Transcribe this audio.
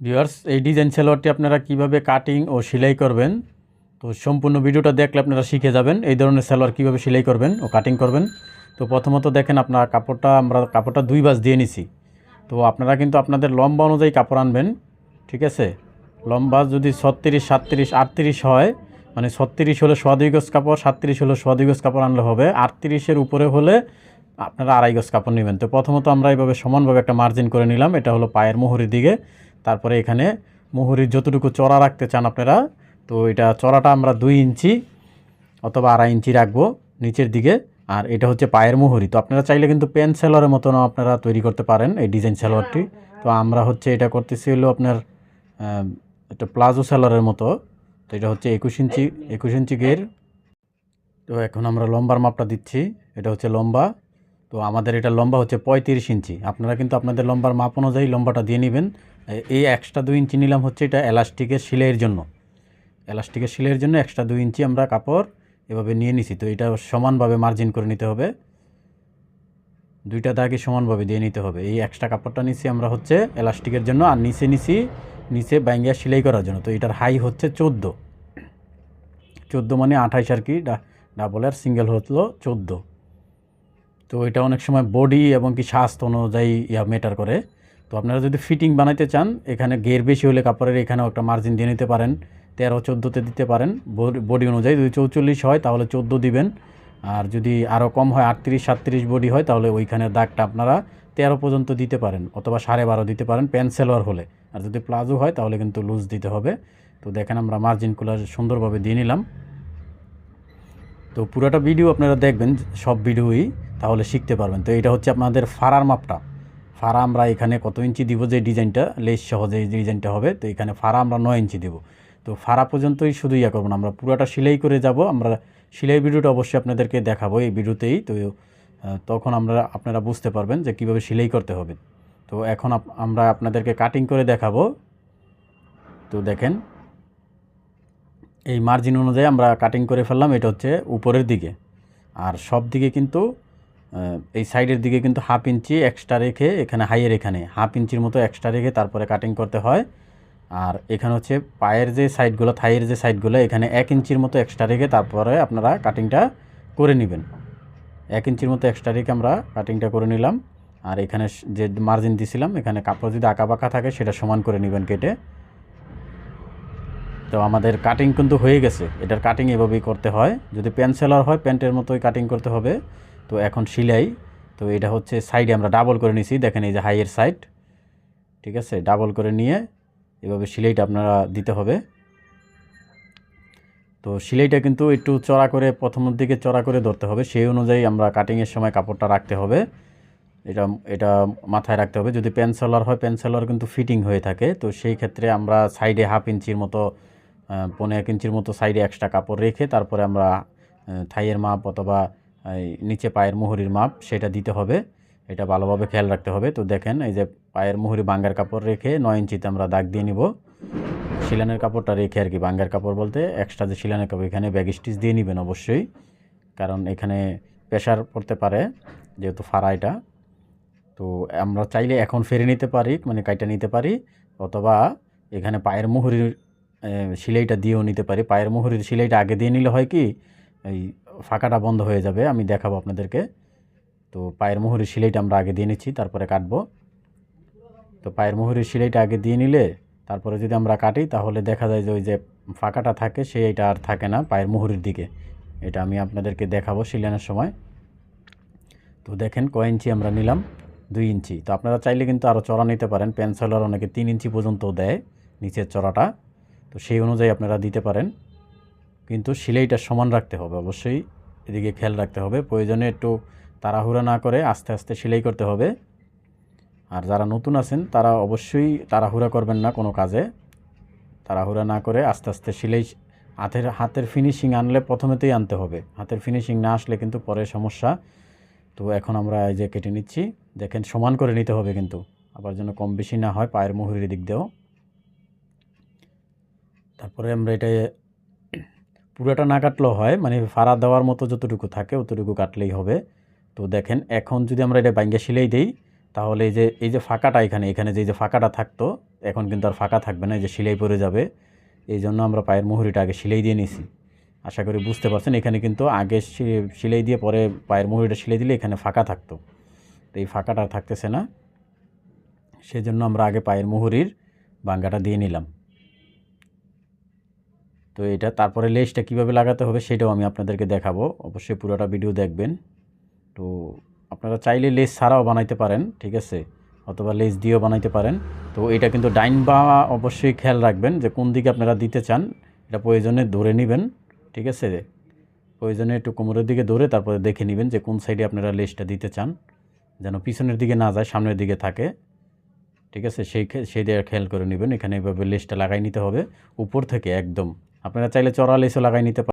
Viewers এই design সালোয়ারটি আপনারা কীভাবে কাটিং ও সেলাই করবেন? তো সম্পূর্ণ ভিডিওটা দেখলে আপনারা শিখে যাবেন এই ধরনের সালোয়ার কীভাবে সেলাই করবেন ও কাটিং করবেন। তো প্রথমত দেখেন আপনার কাপড়টা, আমরা কাপড়টা দুই বাস দিয়ে নিছি। তো আপনারা কিন্তু আপনাদের লম্বা অনুযায়ী কাপড় আনবেন, ঠিক আছে? লম্বা যদি ছত্রিশ, সাতত্রিশ, আটত্রিশ হয় মানে ছত্রিশ হলে সোয়াদুই গজ কাপড়, সাতত্রিশ হলে সোয়াদুই গজ কাপড় আনলে হবে। আটত্রিশের উপরে হলে আপনারা আড়াই গজ কাপড় নেবেন। তো প্রথমত আমরা এইভাবে সমানভাবে একটা মার্জিন করে নিলাম। এটা হলো পায়ের মোহরের দিকে। তারপরে এখানে মোহরির যতটুকু চড়া রাখতে চান আপনারা তো এটা চড়াটা আমরা দুই ইঞ্চি অথবা আড়াই ইঞ্চি রাখব নিচের দিকে। আর এটা হচ্ছে পায়ের মোহরি তো আপনারা চাইলে কিন্তু পেন সেলোয়ারের মতন আপনারা তৈরি করতে পারেন এই ডিজাইন সালোয়ারটি তো আমরা হচ্ছে এটা করতেছি হলো আপনার একটা প্লাজো সেলোয়ারের মতো। তো এটা হচ্ছে একুশ ইঞ্চি একুশ ইঞ্চি গের। তো এখন আমরা লম্বার মাপটা দিচ্ছি এটা হচ্ছে লম্বা। তো আমাদের এটা লম্বা হচ্ছে পঁয়ত্রিশ ইঞ্চি। আপনারা কিন্তু আপনাদের লম্বার মাপ অনুযায়ী লম্বাটা দিয়ে নেবেন। এই এক্সট্রা দুই ইঞ্চি নিলাম হচ্ছে এটা এলাস্টিকের সেলাইয়ের জন্য। এলাস্টিকের সেলাইয়ের জন্য এক্সট্রা দুই ইঞ্চি আমরা কাপড় এভাবে নিয়ে নিছি। তো এটা সমানভাবে মার্জিন করে নিতে হবে। দুইটা দাগে সমানভাবে দিয়ে নিতে হবে। এই এক্সট্রা কাপড়টা নিছি আমরা হচ্ছে এলাস্টিকের জন্য। আর নিচে নিছি, নিচে ব্যাঙ্গিয়া সেলাই করার জন্য। তো এটার হাই হচ্ছে চোদ্দ। চোদ্দ মানে আঠাইশ আর কি ডাবল আর সিঙ্গেল হলো চোদ্দ। তো এটা অনেক সময় বডি এবং কি স্বাস্থ্য অনুযায়ী ইয়া মেটার করে। আপনারা যদি ফিটিং বানাইতে চান, এখানে গের বেশি হলে কাপড়ের এখানেও একটা মার্জিন দিয়ে নিতে পারেন। তেরো চোদ্দোতে দিতে পারেন। বডি অনুযায়ী যদি চৌচল্লিশ হয়, তাহলে চোদ্দ দিবেন। আর যদি আরও কম হয়, আটত্রিশ, সাতত্রিশ বডি হয়, তাহলে ওইখানে দাগটা আপনারা তেরো পর্যন্ত দিতে পারেন, অথবা সাড়ে বারো দিতে পারেন প্যান্ট সেলোয়ার হলে। আর যদি প্লাজো হয়, তাহলে কিন্তু লুজ দিতে হবে। তো দেখেন আমরা মার্জিনগুলো সুন্দরভাবে দিয়ে নিলাম। তো পুরোটা ভিডিও আপনারা দেখবেন, সব ভিডিওই তাহলে শিখতে পারবেন। তো এটা হচ্ছে আপনাদের ফাড়ার মাপটা। ফাড়া আমরা এখানে কত ইঞ্চি দিব যে ডিজাইনটা? লেস সহ যে ডিজাইনটা হবে, তো এখানে ফাড়া আমরা নয় ইঞ্চি দেব। তো ফাড়া পর্যন্তই শুধু ইয়া করব না, আমরা পুরোটা সেলাই করে যাব। আমরা সেলাই ভিডিওটা অবশ্যই আপনাদেরকে দেখাবো এই ভিডিওতেই। তো তখন আমরা, আপনারা বুঝতে পারবেন যে কীভাবে সেলাই করতে হবে। তো এখন আমরা আপনাদেরকে কাটিং করে দেখাবো। তো দেখেন, এই মার্জিন অনুযায়ী আমরা কাটিং করে ফেললাম, এটা হচ্ছে উপরের দিকে। আর সব দিকে কিন্তু এই সাইডের দিকে কিন্তু হাফ ইঞ্চি এক্সট্রা রেখে এখানে হাইয়ের এখানে হাফ ইঞ্চির মতো এক্সট্রা রেখে তারপরে কাটিং করতে হয়। আর এখানে হচ্ছে পায়ের যে সাইডগুলো থাইয়ের যে সাইডগুলো এখানে এক ইঞ্চির মতো এক্সট্রা রেখে তারপরে আপনারা কাটিংটা করে নেবেন। এক ইঞ্চির মতো এক্সট্রা রেখে আমরা কাটিংটা করে নিলাম। আর এখানে যে মার্জিন দিছিলাম, এখানে কাপড় যদি আঁকা বাঁকা থাকে, সেটা সমান করে নেবেন কেটে। তো আমাদের কাটিং কিন্তু হয়ে গেছে। এটার কাটিং এভাবেই করতে হয়। যদি প্যান্ট সেলার হয় প্যান্টের মতোই কাটিং করতে হবে। তো এখন সিলাই তো এটা হচ্ছে সাইডে আমরা ডাবল করে নিছি দেখেন এই যে হাইয়ের সাইড ঠিক আছে? ডাবল করে নিয়ে এভাবে সিলাইটা আপনারা দিতে হবে। তো সিলাইটা কিন্তু একটু চড়া করে প্রথমের দিকে চড়া করে ধরতে হবে সেই অনুযায়ী আমরা কাটিংয়ের সময় কাপড়টা রাখতে হবে। এটা এটা মাথায় রাখতে হবে যদি পেন্সেলার হয় পেন্সেলার কিন্তু ফিটিং হয়ে থাকে তো সেই ক্ষেত্রে আমরা সাইডে হাফ ইঞ্চির মতো আহ, পৌনে এক ইঞ্চির মতো সাইডে এক্সট্রা কাপড় রেখে তারপরে আমরা থাইয়ের মাপ অথবা নিচে পায়ের মুহুরির মাপ, সেটা দিতে হবে। এটা ভালোভাবে খেয়াল রাখতে হবে। তো দেখেন, এই যে পায়ের মুহুরি বাঙ্গার কাপড় রেখে নয় ইঞ্চিতে আমরা দাগ দিয়ে নিব। শিলানের কাপড়টা রেখে আর কি বাঙ্গার কাপড় বলতে এক্সট্রা যে শিলানের কাপড়, এখানে ব্যাগ স্টিচ দিয়ে নেবেন অবশ্যই। কারণ এখানে প্রেশার পড়তে পারে, যেহেতু ফাড়া এটা। তো আমরা চাইলে এখন ফেরে নিতে পারি মানে কাইটা নিতে পারি, অথবা এখানে পায়ের মুহুরির সিলাইটা দিয়েও নিতে পারি। পায়ের মুহুরির সিলাইটা আগে দিয়ে নিলে হয় কি, এই ফাঁকাটা বন্ধ হয়ে যাবে, আমি দেখাবো আপনাদেরকে। তো পায়ের মুহুরির সিলাইটা আমরা আগে দিয়ে নিচ্ছি, তারপরে কাটবো। তো পায়ের মুহুরির সিলাইটা আগে দিয়ে নিলে, তারপরে যদি আমরা কাটি, তাহলে দেখা যায় যে ওই যে ফাঁকাটা থাকে সেইটা আর থাকে না পায়ের মুহুরির দিকে। এটা আমি আপনাদেরকে দেখাবো সিলানোর সময়। তো দেখেন কয় ইঞ্চি আমরা নিলাম? দুই ইঞ্চি। তো আপনারা চাইলে কিন্তু আরও চড়া নিতে পারেন। পেন্সিলার অনেকে তিন ইঞ্চি পর্যন্ত দেয়, নিচের চড়াটা। তো সেই অনুযায়ী আপনারা দিতে পারেন। কিন্তু সিলাইটা সমান রাখতে হবে অবশ্যই। এদিকে খেয়াল রাখতে হবে। প্রয়োজনে একটু তাড়াহুড়া না করে আস্তে আস্তে সেলাই করতে হবে। আর যারা নতুন আছেন, তারা অবশ্যই তাড়াহুড়া করবেন না কোনো কাজে। তাড়াহুড়া না করে আস্তে আস্তে সেলাই, হাতের হাতের ফিনিশিং আনলে প্রথমেতেই আনতে হবে। হাতের ফিনিশিং না আসলে কিন্তু পরে সমস্যা। তো এখন আমরা এই যে কেটে নিচ্ছি। দেখেন সমান করে নিতে হবে কিন্তু। আবার যেন কম বেশি না হয় পায়ের মুহুরির দিক দিয়েও। তারপরে আমরা এটা পুরোটা না কাটলেও হয় মানে ফাড়া দেওয়ার মতো যতটুকু থাকে অতটুকু কাটলেই হবে। তো দেখেন, এখন যদি আমরা এটা বাইঙ্গা সিলাই দিই, তাহলে এই যে এই যে ফাঁকাটা এখানে এখানে যে যে ফাঁকাটা থাকতো, এখন কিন্তু আর ফাঁকা থাকবে না, এই যে সেলাই পড়ে যাবে। এই জন্য আমরা পায়ের মুহুরিটা আগে সেলাই দিয়ে নিছি। আশা করি বুঝতে পারছেন, এখানে কিন্তু আগে সেলাই দিয়ে পরে পায়ের মুহুরিটা সেলাই দিলে এখানে ফাঁকা থাকতো। তো এই ফাঁকাটা থাকতেছে না। সেই জন্য আমরা আগে পায়ের মুহুরির বাঙ্গাটা দিয়ে নিলাম। তো এটা তারপরে লেসটা কীভাবে লাগাতে হবে সেটাও আমি আপনাদেরকে দেখাবো। অবশ্যই পুরোটা ভিডিও দেখবেন। তো আপনারা চাইলে লেস ছাড়াও বানাইতে পারেন, ঠিক আছে? অথবা লেস দিয়েও বানাইতে পারেন। তো এটা কিন্তু ডাইন বা অবশ্যই খেয়াল রাখবেন যে কোন দিকে আপনারা দিতে চান। এটা প্রয়োজনে ধরে নেবেন, ঠিক আছে? প্রয়োজনে একটু কোমরের দিকে ধরে তারপরে দেখে নেবেন যে কোন সাইডে আপনারা লেসটা দিতে চান। যেন পিছনের দিকে না যায়, সামনের দিকে থাকে। ঠিক আছে? সেই সেই খেয়াল করে নেবেন। এখানে এইভাবে লেসটা লাগাই নিতে হবে, উপর থেকে একদম। আপনারা চাইলে চড়া লেসও লাগাই নিতে পারেন।